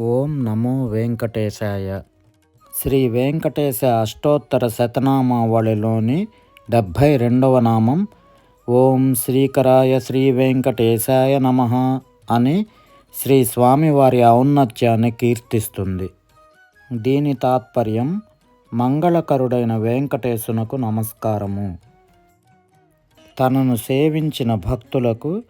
ఓం నమో వెంకటేశాయ. శ్రీ వెంకటేశ అష్టోత్తర శతనామావళిలోని డెబ్భై రెండవ నామం ఓం శ్రీకరాయ శ్రీ వెంకటేశాయ నమ అని శ్రీ స్వామివారి ఔన్నత్యాన్ని కీర్తిస్తుంది. దీని తాత్పర్యం మంగళకరుడైన వెంకటేశునకు నమస్కారము. తనను సేవించిన భక్తులకు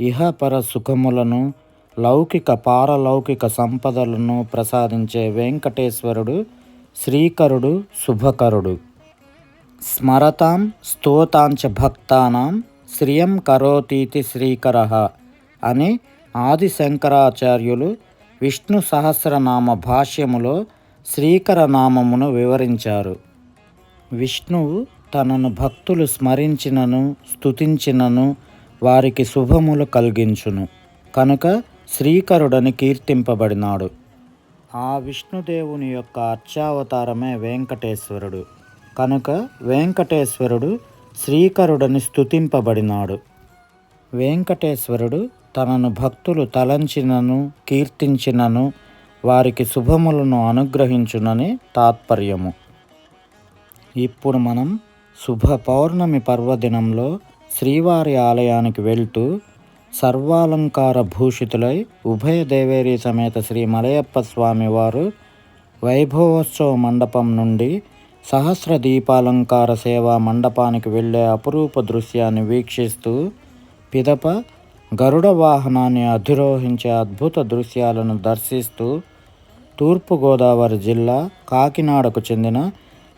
ఇహపర సుఖములను లౌకిక పారలౌకిక సంపదలను ప్రసాదించే వెంకటేశ్వరుడు శ్రీకరుడు శుభకరుడు. స్మరతాం స్తోతాంచ భక్తానాం శ్రియం కరోతీతి శ్రీకర అని ఆది శంకరాచార్యులు విష్ణు సహస్రనామ భాష్యములో శ్రీకర నామమును వివరించారు. విష్ణువు తనను భక్తులు స్మరించినను స్తుతించినను వారికి శుభములు కలిగించును. కనుక శ్రీకరుడని కీర్తింపబడినాడు. ఆ విష్ణుదేవుని యొక్క అర్చావతారమే వెంకటేశ్వరుడు. కనుక వెంకటేశ్వరుడు శ్రీకరుడని స్తుతింపబడినాడు. వెంకటేశ్వరుడు తనను భక్తులు తలంచినను కీర్తించినను వారికి శుభములను అనుగ్రహించునని తాత్పర్యము. ఇప్పుడు మనం శుభ పౌర్ణమి పర్వదినంలో శ్రీవారి ఆలయానికి వెళ్తూ సర్వాలంకార భూషితులై ఉభయ దేవేరి సమేత శ్రీ మలయప్ప స్వామి వారు వైభవోత్సవ మండపం నుండి సహస్ర దీపాలంకార సేవా మండపానికి వెళ్ళే అపురూప దృశ్యాన్ని వీక్షిస్తూ పిదప గరుడ వాహనాన్ని అధిరోహించే అద్భుత దృశ్యాలను దర్శిస్తూ తూర్పుగోదావరి జిల్లా కాకినాడకు చెందిన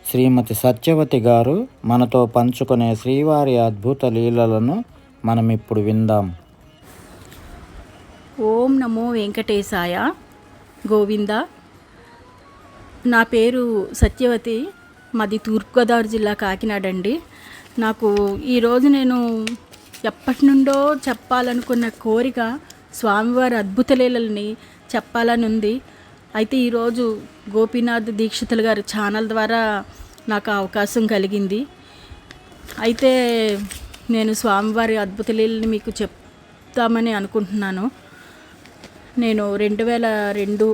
శ్రీమతి సత్యవతి గారు మనతో పంచుకునే శ్రీవారి అద్భుత లీలలను మనం ఇప్పుడు విందాం. ఓం నమో వెంకటేశాయ గోవింద. నా పేరు సత్యవతి మాది తూర్పుగోదావరి జిల్లా కాకినాడ అండి. నాకు ఈరోజు నేను ఎప్పటి నుండో చెప్పాలనుకున్న కోరిక స్వామివారి అద్భుత లీలల్ని చెప్పాలని ఉంది. అయితే ఈరోజు గోపీనాథ్ దీక్షితులు గారి ఛానల్ ద్వారా నాకు అవకాశం కలిగింది. అయితే నేను స్వామివారి అద్భుత లీలని మీకు చెప్తామని అనుకుంటున్నాను. నేను రెండు వేల రెండు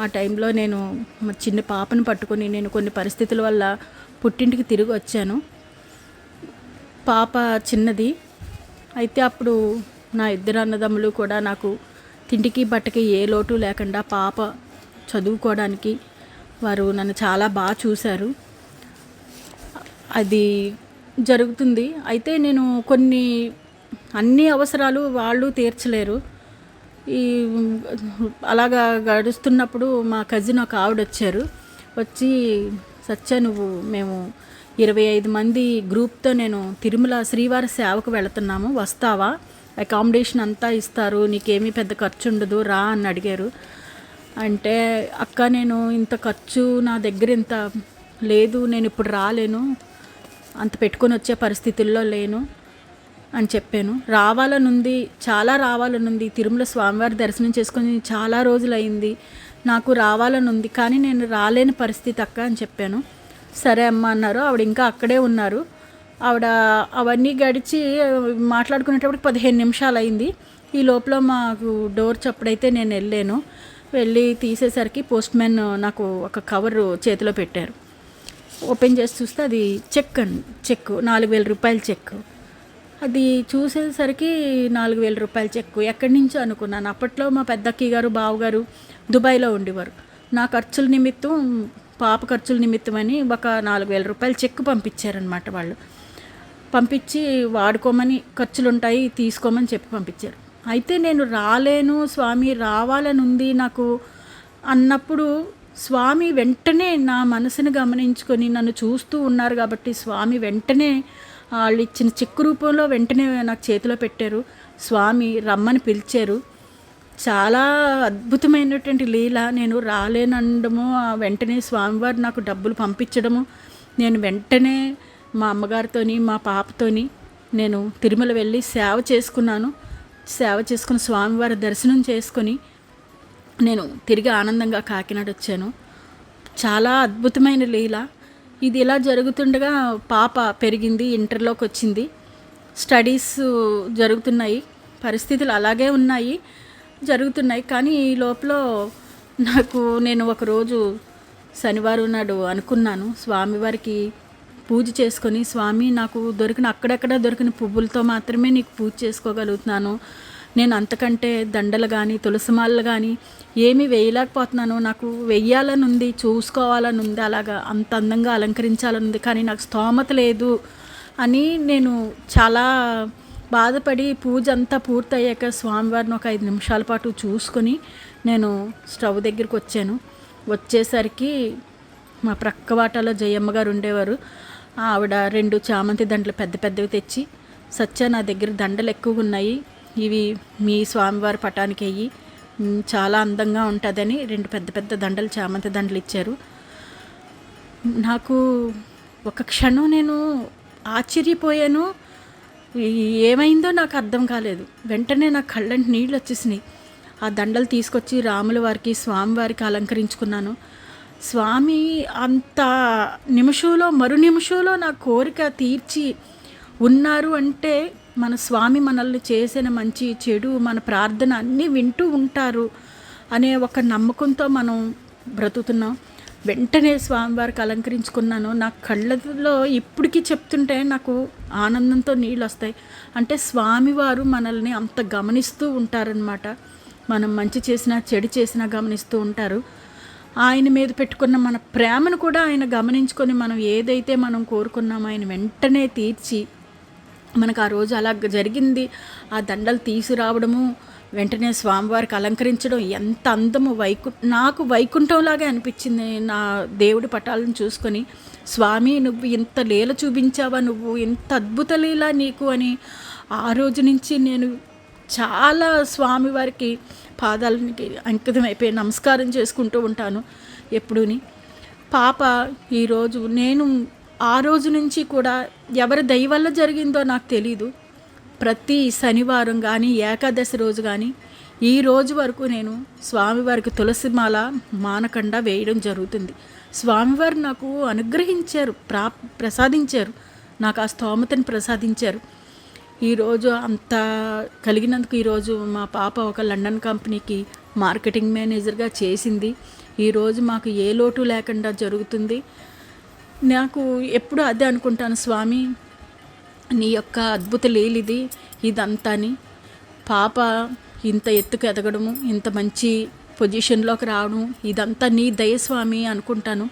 ఆ టైంలో నేను మా చిన్న పాపను పట్టుకొని నేను కొన్ని పరిస్థితుల వల్ల పుట్టింటికి తిరిగి వచ్చాను. పాప చిన్నది. అయితే అప్పుడు నా ఇద్దరు అన్నదమ్ములు కూడా నాకు తిండికి బట్టకి ఏ లోటు లేకుండా పాప చదువుకోవడానికి వారు నన్ను చాలా బాగా చూశారు. అది జరుగుతుంది. అయితే నేను కొన్ని అన్ని అవసరాలు వాళ్ళు తీర్చలేరు. ఈ అలాగా గడుస్తున్నప్పుడు మా కజిన్ ఒక ఆవిడ వచ్చారు వచ్చి సత్య నువ్వు మేము ఇరవై ఐదు మంది గ్రూప్తో నేను తిరుమల శ్రీవారి సేవకు వెళుతున్నాము. వస్తావా? అకామిడేషన్ అంతా ఇస్తారు. నీకేమీ పెద్ద ఖర్చు ఉండదు రా అని అడిగారు. అంటే అక్క నేను ఇంత ఖర్చు నా దగ్గర ఇంత లేదు. నేను ఇప్పుడు రాలేను. అంత పెట్టుకొని వచ్చే పరిస్థితుల్లో లేను. అని చెప్పాను. రావాలనుంది చాలా రావాలనుంది. తిరుమల స్వామివారి దర్శనం చేసుకొని చాలా రోజులైంది. నాకు రావాలనుంది కానీ నేను రాలేని పరిస్థితి అక్క అని చెప్పాను. సరే అమ్మ అన్నారు. ఆవిడ ఇంకా అక్కడే ఉన్నారు. ఆవిడ అవన్నీ గడిచి మాట్లాడుకునేటప్పుడు పదిహేను నిమిషాలు అయింది ఈ లోపల మాకు డోర్ చప్పుడైతే నేను వెళ్ళాను. వెళ్ళి తీసేసరికి పోస్ట్ మ్యాన్ నాకు ఒక కవర్ చేతిలో పెట్టారు. ఓపెన్ చేసి చూస్తే అది చెక్ అండి చెక్ నాలుగు వేల రూపాయల చెక్ అది చూసేసరికి నాలుగు వేల రూపాయల చెక్కు. ఎక్కడి నుంచో అనుకున్నాను. అప్పట్లో మా పెద్దక్కి గారు బావగారు దుబాయ్లో ఉండేవారు. నా ఖర్చుల నిమిత్తం పాప ఖర్చుల నిమిత్తం అని ఒక నాలుగు వేల రూపాయల చెక్ పంపించారనమాట వాళ్ళు. పంపించి వాడుకోమని ఖర్చులు ఉంటాయి తీసుకోమని చెప్పి పంపించారు. అయితే నేను రాలేను స్వామి రావాలని ఉంది నాకు అన్నప్పుడు స్వామి వెంటనే నా మనసును గమనించుకొని నన్ను చూస్తూ ఉన్నారు కాబట్టి స్వామి వెంటనే వాళ్ళు ఇచ్చిన చిక్కు రూపంలో వెంటనే నాకు చేతిలో పెట్టారు. స్వామి రమ్మని పిలిచారు. చాలా అద్భుతమైనటువంటి లీల. నేను రాలేనండము. వెంటనే స్వామివారు నాకు డబ్బులు పంపించడము. నేను వెంటనే మా అమ్మగారితోని మా పాపతోని నేను తిరుమల వెళ్ళి సేవ చేసుకున్నాను. సేవ చేసుకుని స్వామివారి దర్శనం చేసుకొని నేను తిరిగి ఆనందంగా కాకినాడ వచ్చాను. చాలా అద్భుతమైన లీల. ఇది ఇలా జరుగుతుండగా పాప పెరిగింది ఇంటర్లోకి వచ్చింది. స్టడీస్ జరుగుతున్నాయి పరిస్థితులు అలాగే ఉన్నాయి జరుగుతున్నాయి. కానీ ఈ లోపల నాకు నేను ఒకరోజు శనివారం నాడు అనుకున్నాను స్వామివారికి పూజ చేసుకొని స్వామి నాకు దొరికిన అక్కడక్కడ దొరికిన పువ్వులతో మాత్రమే నీకు పూజ చేసుకోగలుగుతున్నాను. నేను అంతకంటే దండలు కానీ తులసిమాలలు కానీ ఏమీ వేయలేకపోతున్నాను. నాకు వెయ్యాలని ఉంది చూసుకోవాలని ఉంది అలాగా అంత అందంగా అలంకరించాలని ఉంది కానీ నాకు స్తోమత లేదు అని నేను చాలా బాధపడి పూజ అంతా పూర్తయ్యాక స్వామివారిని ఒక ఐదు నిమిషాల పాటు చూసుకొని నేను స్టవ్ దగ్గరికి వచ్చాను. వచ్చేసరికి మా ప్రక్క వాటాలో జయమ్మ గారు ఉండేవారు. ఆవిడ రెండు చామంతి దండలు పెద్ద పెద్దవి తెచ్చి సత్య నా దగ్గర దండలు ఎక్కువగా ఉన్నాయి ఇవి మీ స్వామివారి పటానికి అయ్యి చాలా అందంగా ఉంటుందని రెండు పెద్ద పెద్ద దండలు చామంతి దండలు ఇచ్చారు. నాకు ఒక క్షణం నేను ఆశ్చర్యపోయాను. ఏమైందో నాకు అర్థం కాలేదు. వెంటనే నా కళ్ళంటి నీళ్ళు వచ్చేసినాయి. ఆ దండలు తీసుకొచ్చి రాముల వారికి స్వామివారికి అలంకరించుకున్నాను. స్వామి అంత నిమిషంలో మరు నిమిషంలో నా కోరిక తీర్చి ఉన్నారు అంటే మన స్వామి మనల్ని చేసిన మంచి చెడు మన ప్రార్థన అన్నీ వింటూ ఉంటారు అనే ఒక నమ్మకంతో మనం బ్రతుకుతున్నాం. వెంటనే స్వామివారికి అలంకరించుకున్నాను. నా కళ్ళలో ఇప్పటికీ చెప్తుంటే నాకు ఆనందంతో నీళ్ళు వస్తాయి. అంటే స్వామివారు మనల్ని అంత గమనిస్తూ ఉంటారనమాట మనం మంచి చేసినా చెడు చేసినా గమనిస్తూ ఉంటారు. ఆయన మీద పెట్టుకున్న మన ప్రేమను కూడా ఆయన గమనించుకొని మనం ఏదైతే మనం కోరుకున్నామో ఆయన వెంటనే తీర్చి మనకు ఆ రోజు అలా జరిగింది. ఆ దండలు తీసుకురావడము వెంటనే స్వామివారికి అలంకరించడం ఎంత అందము వైకు నాకు వైకుంఠంలాగే అనిపించింది. నా దేవుడి పటాలను చూసుకొని స్వామి నువ్వు ఇంత లీల చూపించావా? నువ్వు ఇంత అద్భుత లీల నీకు అని ఆ రోజు నుంచి నేను చాలా స్వామివారికి పాదాలకి అంకితం అయిపోయి నమస్కారం చేసుకుంటూ ఉంటాను ఎప్పుడూని. పాప ఈరోజు నేను ఆ రోజు నుంచి కూడా ఎవరి దయ వల్ల జరిగిందో నాకు తెలీదు. ప్రతి శనివారం కానీ ఏకాదశి రోజు కానీ ఈ రోజు వరకు నేను స్వామివారికి తులసి మాల మానకుండా వేయడం జరుగుతుంది. స్వామివారు నాకు అనుగ్రహించారు ప్రా ప్రసాదించారు. నాకు ఆ స్తోమతని ప్రసాదించారు. ఈరోజు అంత కలిగినందుకు ఈరోజు మా పాప ఒక లండన్ కంపెనీకి మార్కెటింగ్ మేనేజర్గా చేసింది. ఈరోజు మాకు ఏ లోటు లేకుండా జరుగుతుంది. నాకు ఎప్పుడు అదే అనుకుంటాను స్వామి నీ యొక్క అద్భుత లీలిది ఇదంతాని. పాప ఇంత ఎత్తుకు ఎదగడము ఇంత మంచి పొజిషన్లోకి రావడం ఇదంతా నీ దయస్వామి అనుకుంటాను.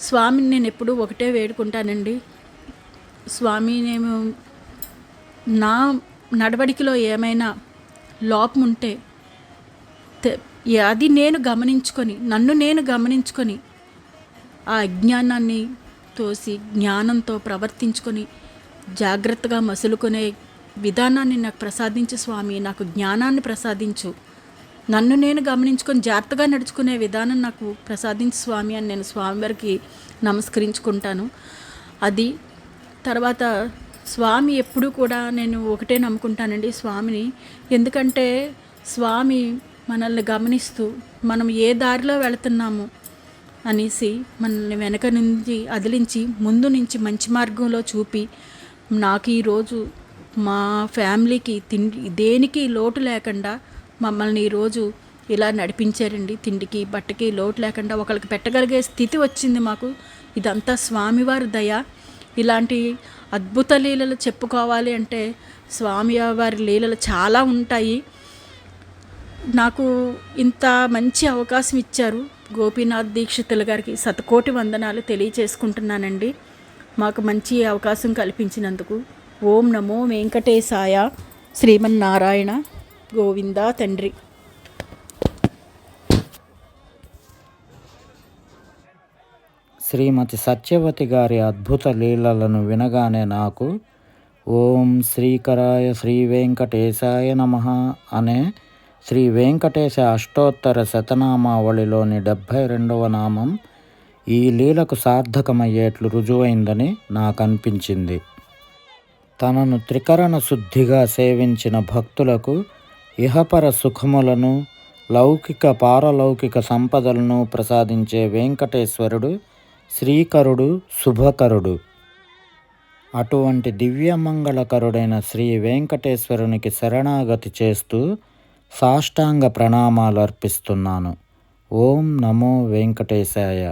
స్వామిని నేను ఎప్పుడూ ఒకటే వేడుకుంటానండి. స్వామి నేను నా నడవడికలో ఏమైనా లోపం ఉంటే అది నేను గమనించుకొని నన్ను నేను గమనించుకొని ఆ అజ్ఞానాన్ని తోసి జ్ఞానంతో ప్రవర్తించుకొని జాగ్రత్తగా మసులుకునే విధానాన్ని నాకు ప్రసాదించు స్వామి. నాకు జ్ఞానాన్ని ప్రసాదించు. నన్ను నేను గమనించుకొని జాగ్రత్తగా నడుచుకునే విధానం నాకు ప్రసాదించు స్వామి అని నేను స్వామివారికి నమస్కరించుకుంటాను. అది తర్వాత స్వామి ఎప్పుడూ కూడా నేను ఒకటే నమ్ముకుంటానండి స్వామిని. ఎందుకంటే స్వామి మనల్ని గమనిస్తూ మనం ఏ దారిలో వెళుతున్నాము అనేసి మనల్ని వెనక నుంచి అదిలించి ముందు నుంచి మంచి మార్గంలో చూపి నాకు ఈరోజు మా ఫ్యామిలీకి తిండి దేనికి లోటు లేకుండా మమ్మల్ని ఈరోజు ఇలా నడిపించారండి. తిండికి బట్టకి లోటు లేకుండా ఒకరికి పెట్టగలిగే స్థితి వచ్చింది మాకు. ఇదంతా స్వామివారి దయ. ఇలాంటి అద్భుత లీలలు చెప్పుకోవాలి అంటే స్వామివారి లీలలు చాలా ఉంటాయి. నాకు ఇంత మంచి అవకాశం ఇచ్చారు. గోపీనాథ్ దీక్షితుల గారికి శతకోటి వందనాలు తెలియచేసుకుంటున్నానండి. మాకు మంచి అవకాశం కల్పించినందుకు ఓం నమో వెంకటేశాయ శ్రీమన్నారాయణ గోవింద తండ్రి. శ్రీమతి సత్యవతి గారి అద్భుత లీలలను వినగానే నాకు ఓం శ్రీకరాయ శ్రీ వెంకటేశాయ నమ అనే శ్రీ వెంకటేశ అష్టోత్తర శతనామావళిలోని డెబ్భై రెండవ నామం ఈ లీలకు సార్థకమయ్యేట్లు రుజువైందని నాకు అనిపించింది తనను త్రికరణ శుద్ధిగా సేవించిన భక్తులకు ఇహపర సుఖములను లౌకిక పారలౌకిక సంపదలను ప్రసాదించే వెంకటేశ్వరుడు శ్రీకరుడు శుభకరుడు. అటువంటి దివ్యమంగళకరుడైన శ్రీ వెంకటేశ్వరునికి శరణాగతి చేస్తూ సాష్టాంగ ప్రణామాలు అర్పిస్తున్నాను ఓం నమో వెంకటేశాయ.